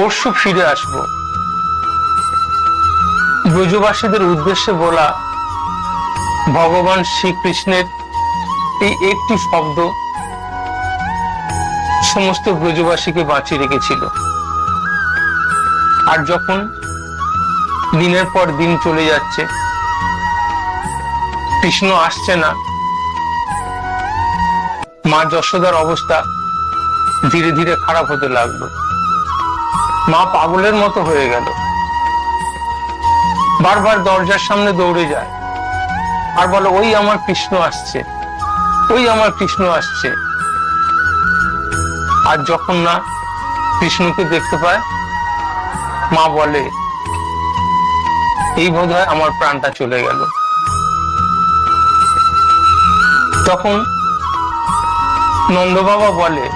পরশু ফিরে আসব। ব্রজবাসীদের উদ্দেশ্যে বলা ভগবান শ্রীকৃষ্ণের এই একটি শব্দ সমস্ত ব্রজবাসীকে বাঁচিয়ে রেখেছিল। আর যখন দিনের পর দিন চলে যাচ্ছে, কৃষ্ণ আসছে না, মা যশোদার অবস্থা ধীরে ধীরে খারাপ হতে লাগল। মা পাগলের মতো হয়ে গেল। বারবার দরজার সামনে দৌড়ে যায়। আর বলে, ওই আমার কৃষ্ণ আসছে। ওই আমার কৃষ্ণ আসছে। আর যখন না কৃষ্ণকে দেখতে পায়, মা বলে, এই বোধ হয় আমার প্রাণটা চলে গেল। তখন নন্দ বাবা বলে,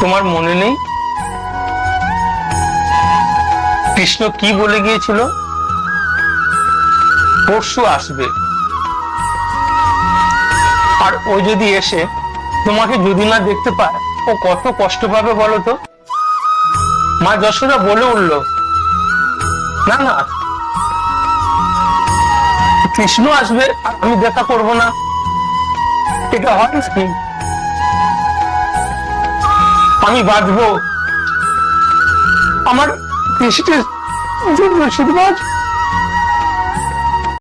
তোমার মনে নেই কৃষ্ণ কি বলে গিয়েছিল? পরশু আসবে। আর ও যদি এসে তোমাকে যদি না দেখতে পায়, ও কত কষ্ট পাবে বলো তো? মা যশোদা বলে উঠল, না না, কৃষ্ণ আসবে, আর আমি দেখা করব না। এটা হয় নাকি আমি বাঁচবো। আমার কৃষ্ণের জন্য শুধু বাঁচবো